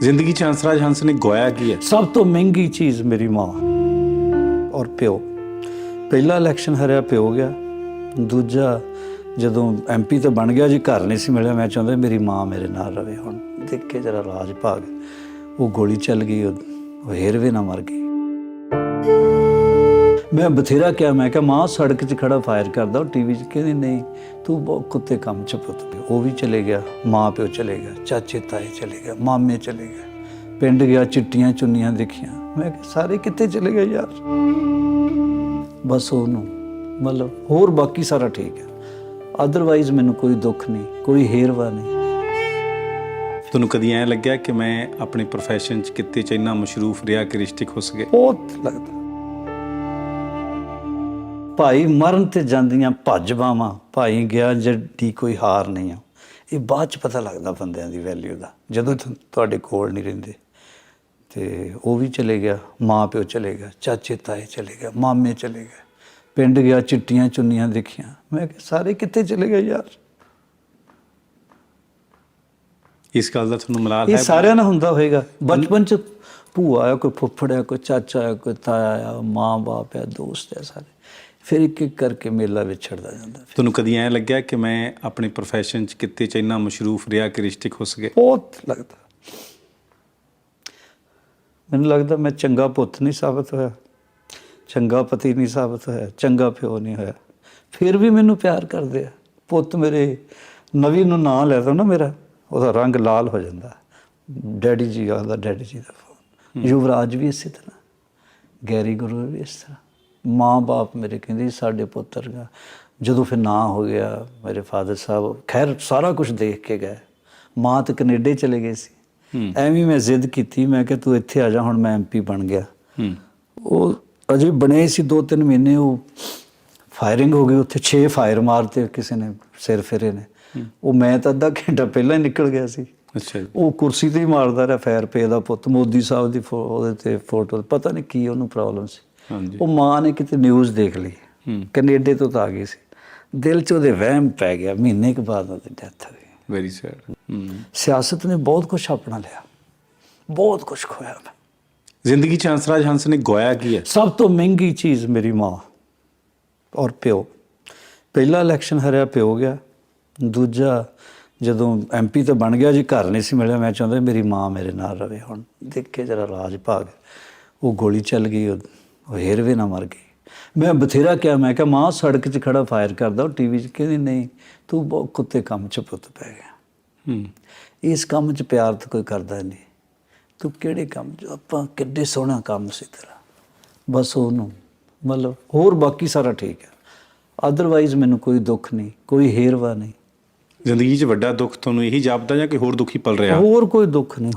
ਜ਼ਿੰਦਗੀ ਚ ਹੰਸਰਾਜ ਹੰਸ ਨੇ ਗੋਇਆ ਕੀ ਹੈ? ਸਭ ਤੋਂ ਮਹਿੰਗੀ ਚੀਜ਼ ਮੇਰੀ ਮਾਂ ਔਰ ਪਿਓ। ਪਹਿਲਾ ਇਲੈਕਸ਼ਨ ਹਰਿਆ ਪਿਓ ਗਿਆ। ਦੂਜਾ ਜਦੋਂ ਐਮਪੀ ਤਾਂ ਬਣ ਗਿਆ ਜੀ, ਘਰ ਨਹੀਂ ਸੀ ਮਿਲਿਆ, ਮੈਂ ਚਾਹੁੰਦਾ ਮੇਰੀ ਮਾਂ ਮੇਰੇ ਨਾਲ ਰਵੇ। ਹੁਣ ਦੇਖ ਕੇ ਜਰਾ ਰਾਜ ਭਾਗ। ਉਹ ਗੋਲੀ ਚੱਲ ਗਈ, ਉਹ ਹੇਰਵੇ ਨਾ ਮਰ ਗਈ। ਮੈਂ ਬਥੇਰਾ ਕਿਹਾ ਮੈਂ ਕਿਹਾ ਮਾਂ ਸੜਕ 'ਚ ਖੜਾ ਫਾਇਰ ਕਰਦਾ ਉਹ ਟੀਵੀ 'ਚ ਕਹਿੰਦੀ ਨਹੀਂ ਤੂੰ ਬਹੁਤ ਕੁੱਤੇ ਕੰਮ 'ਚ ਪੁੱਤ ਉਹ ਵੀ ਚਲੇ ਗਿਆ ਮਾਂ ਪਿਓ ਚਲੇ ਗਿਆ ਚਾਚੇ ਤਾਏ ਚਲੇ ਗਿਆ ਮਾਮੇ ਚਲੇ ਗਏ। ਪਿੰਡ ਗਿਆ ਚਿੱਟੀਆਂ ਚੁੰਨੀਆਂ ਦੇਖੀਆਂ। ਮੈਂ ਕਿਹਾ ਸਾਰੇ ਕਿੱਥੇ ਚਲੇ ਗਏ ਯਾਰ? ਬਸ ਉਹਨੂੰ ਮਤਲਬ ਹੋਰ ਬਾਕੀ ਸਾਰਾ ਠੀਕ ਹੈ। ਅਦਰਵਾਈਜ਼ ਮੈਨੂੰ ਕੋਈ ਦੁੱਖ ਨਹੀਂ ਕੋਈ ਹੇਰਵਾ ਨਹੀਂ। ਤੁਹਾਨੂੰ ਕਦੀ ਐਂ ਲੱਗਿਆ ਕਿ ਮੈਂ ਆਪਣੇ profession ਚ ਕਿਤੇ ਚ ਇੰਨਾ ਮਸ਼ਰੂਫ ਰਿਹਾ ਕਿ ਰਿਸ਼ਤੇ ਖੁੱਸ ਗਏ? ਬਹੁਤ ਲੱਗਦਾ। ਭਾਈ ਮਰਨ ਤੇ ਜਾਂਦੀਆਂ ਭੱਜ ਬਾਵਾਂ ਭਾਈ ਗਿਆ ਜੱਡੀ ਕੋਈ ਹਾਰ ਨਹੀਂ ਆ। ਇਹ ਬਾਅਦ ਚ ਪਤਾ ਲੱਗਦਾ ਬੰਦਿਆਂ ਦੀ ਵੈਲਿਊ ਦਾ ਜਦੋਂ ਤੁਹਾਡੇ ਕੋਲ ਨਹੀਂ ਰਹਿੰਦੇ। ਤੇ ਉਹ ਵੀ ਚਲੇ ਗਿਆ ਮਾਂ ਪਿਓ ਚਲੇ ਗਿਆ ਚਾਚੇ ਤਾਏ ਚਲੇ ਗਿਆ ਮਾਮੇ ਚਲੇ ਗਏ। ਪਿੰਡ ਗਿਆ ਚਿੱਟੀਆਂ ਚੁੰਨੀਆਂ ਦੇਖੀਆਂ। ਮੈਂ ਕਿਹਾ ਸਾਰੇ ਕਿੱਥੇ ਚਲੇ ਗਏ ਯਾਰ? ਇਸ ਗੱਲ ਦਾ ਤੁਹਾਨੂੰ ਮਲਾਲ ਇਹ ਹੈ ਸਾਰਿਆਂ ਨਾਲ ਹੁੰਦਾ ਹੋਏਗਾ। ਬਚਪਨ ਚ ਭੂਆ ਆ ਕੋਈ ਫੁੱਫੜ ਆ ਕੋਈ ਚਾਚਾ ਆ ਕੋਈ ਤਾਇਆ ਆ ਮਾਂ ਬਾਪ ਆ ਦੋਸਤ ਆ ਸਾਰੇ। ਫਿਰ ਇੱਕ ਇੱਕ ਕਰਕੇ ਮੇਲਾ ਵਿਛੜਦਾ ਜਾਂਦਾ ਤੁਹਾਨੂੰ ਕਦੀ ਐਂ ਲੱਗਿਆ ਕਿ ਮੈਂ ਆਪਣੇ profession ਚ ਕਿਤੇ ਚ ਇੰਨਾ ਮਸ਼ਰੂਫ ਰਿਹਾ ਕਿ ਰਿਸ਼ਤੇ ਖੁੱਸ ਗਏ ਬਹੁਤ ਲੱਗਦਾ। ਮੈਨੂੰ ਲੱਗਦਾ ਮੈਂ ਚੰਗਾ ਪੁੱਤ ਨਹੀਂ ਸਾਬਤ ਹੋਇਆ। ਚੰਗਾ ਪਤੀ ਨਹੀਂ ਸਾਬਤ ਹੋਇਆ। ਚੰਗਾ ਪਿਓ ਨਹੀਂ ਹੋਇਆ। ਫਿਰ ਵੀ ਮੈਨੂੰ ਪਿਆਰ ਕਰਦੇ ਆ। ਪੁੱਤ ਮੇਰੇ ਨਵੀਂ ਨੂੰ ਨਾਂ ਲੈ ਦੋ ਨਾ ਮੇਰਾ ਉਹਦਾ ਰੰਗ ਲਾਲ ਹੋ ਜਾਂਦਾ। ਡੈਡੀ ਜੀ ਆਉਂਦਾ ਡੈਡੀ ਜੀ ਦਾ ਫੋਨ ਯੁਵਰਾਜ ਵੀ ਇਸੇ ਤਰ੍ਹਾਂ। ਗੈਰੀ ਗੁਰੂ ਵੀ ਇਸ ਤਰ੍ਹਾਂ। ਮਾਂ-ਬਾਪ ਮੇਰੇ ਕਹਿੰਦੇ ਸਾਡੇ ਪੁੱਤਰ ਦਾ ਜਦੋਂ ਫਿਰ ਨਾਂ ਹੋ ਗਿਆ ਮੇਰੇ ਫਾਦਰ ਸਾਹਿਬ ਖੈਰ ਸਾਰਾ ਕੁਝ ਦੇਖ ਕੇ ਗਏ। ਮਾਂ ਤੇ ਕੈਨੇਡਾ ਚਲੇ ਗਏ ਸੀ। ਐਵੇਂ ਮੈਂ ਜ਼ਿੱਦ ਕੀਤੀ ਮੈਂ ਕਿ ਤੂੰ ਇੱਥੇ ਆ ਜਾ ਹੁਣ ਮੈਂ ਐਮਪੀ ਬਣ ਗਿਆ। ਉਹ ਅਜੇ ਬਣੇ ਸੀ 2-3 ਮਹੀਨੇ ਉਹ ਫਾਇਰਿੰਗ ਹੋ ਗਈ ਉੱਥੇ 6 ਫਾਇਰ ਮਾਰਤੇ ਕਿਸੇ ਨੇ ਸਿਰ ਫੇਰੇ ਨੇ। ਉਹ ਮੈਂ ਤਾਂ ਅੱਧਾ ਘੰਟਾ ਪਹਿਲਾਂ ਹੀ ਨਿਕਲ ਗਿਆ ਸੀ। ਅੱਛਾ ਉਹ ਕੁਰਸੀ ਤੇ ਹੀ ਮਾਰਦਾ ਰਿਹਾ ਫਾਇਰ ਪੇ ਦਾ ਪੁੱਤ ਮੋਦੀ ਸਾਹਿਬ ਦੀ ਉਹਦੇ ਤੇ ਫੋਟੋ ਪਤਾ ਨਹੀਂ ਕੀ ਉਹਨੂੰ ਪ੍ਰੋਬਲਮ ਸੀ। ਉਹ ਮਾਂ ਨੇ ਕਿਤੇ ਨਿਊਜ਼ ਦੇਖ ਲਈ। ਕੈਨੇਡਾ ਤੋਂ ਤਾਂ ਆ ਗਈ ਸੀ। ਦਿਲ 'ਚ ਉਹਦੇ ਵਹਿਮ ਪੈ ਗਿਆ ਮਹੀਨੇ ਕੁ ਬਾਅਦ ਉਹਦੀ ਡੈਥ ਹੋ ਗਈ। ਵੈਰੀ ਸੈਡ ਸਿਆਸਤ ਨੇ ਬਹੁਤ ਕੁਝ ਆਪਣਾ ਲਿਆ। ਬਹੁਤ ਕੁਝ ਖੋਇਆ ਮੈਂ। ਜ਼ਿੰਦਗੀ ਚ ਹੰਸਰਾਜ ਹੰਸ ਨੇ ਗੋਇਆ ਕੀ ਹੈ? ਸਭ ਤੋਂ ਮਹਿੰਗੀ ਚੀਜ਼ ਮੇਰੀ ਮਾਂ ਔਰ ਪਿਓ। ਪਹਿਲਾ ਇਲੈਕਸ਼ਨ ਹਰਿਆ ਪਿਓ ਗਿਆ। ਦੂਜਾ ਜਦੋਂ ਐਮਪੀ ਤੇ ਬਣ ਗਿਆ ਜੀ ਘਰ ਨਹੀਂ ਸੀ ਮਿਲਿਆ ਮੈਂ ਚਾਹੁੰਦਾ ਮੇਰੀ ਮਾਂ ਮੇਰੇ ਨਾਲ ਰਵੇ ਹੁਣ। ਦੇਖ ਜਰਾ ਰਾਜ ਭਾਗ। ਉਹ ਗੋਲੀ ਚੱਲ ਗਈ ਉਹ ਹੇਰਵੇ ਨਾ ਮਰ ਗਈ। ਮੈਂ ਬਥੇਰਾ ਕਿਹਾ ਮੈਂ ਕਿਹਾ ਮਾਂ ਸੜਕ 'ਚ ਖੜਾ ਫਾਇਰ ਕਰਦਾ ਉਹ ਟੀਵੀ 'ਚ ਕਹਿੰਦੀ ਨਹੀਂ ਤੂੰ ਬਹੁਤ ਕੁੱਤੇ ਕੰਮ 'ਚ ਪੁੱਤ ਪੈ ਗਿਆ। ਹੂੰ। ਇਸ ਕੰਮ 'ਚ ਪਿਆਰ ਤਾਂ ਕੋਈ ਕਰਦਾ ਨਹੀਂ। ਤੂੰ ਕਿਹੜੇ ਕੰਮ 'ਚ ਆਪਾਂ ਕਿੱਡੇ ਸੋਹਣਾ ਕੰਮ ਸੀ ਤੇਰਾ। ਬਸ ਉਹਨੂੰ ਮਤਲਬ ਹੋਰ ਬਾਕੀ ਸਾਰਾ ਠੀਕ ਹੈ। ਅਦਰਵਾਈਜ਼ ਮੈਨੂੰ ਕੋਈ ਦੁੱਖ ਨਹੀਂ ਕੋਈ ਹੇਰਵਾ ਨਹੀਂ। ਜ਼ਿੰਦਗੀ ਚ ਵੱਡਾ ਦੁੱਖ ਤੁਹਾਨੂੰ ਇਹੀ ਜਾਪਦਾ ਜਾਂ ਕਿ ਹੋਰ ਦੁਖੀ ਪਲ ਰਿਹਾ? ਹੋਰ ਕੋਈ ਦੁੱਖ ਨਹੀਂ।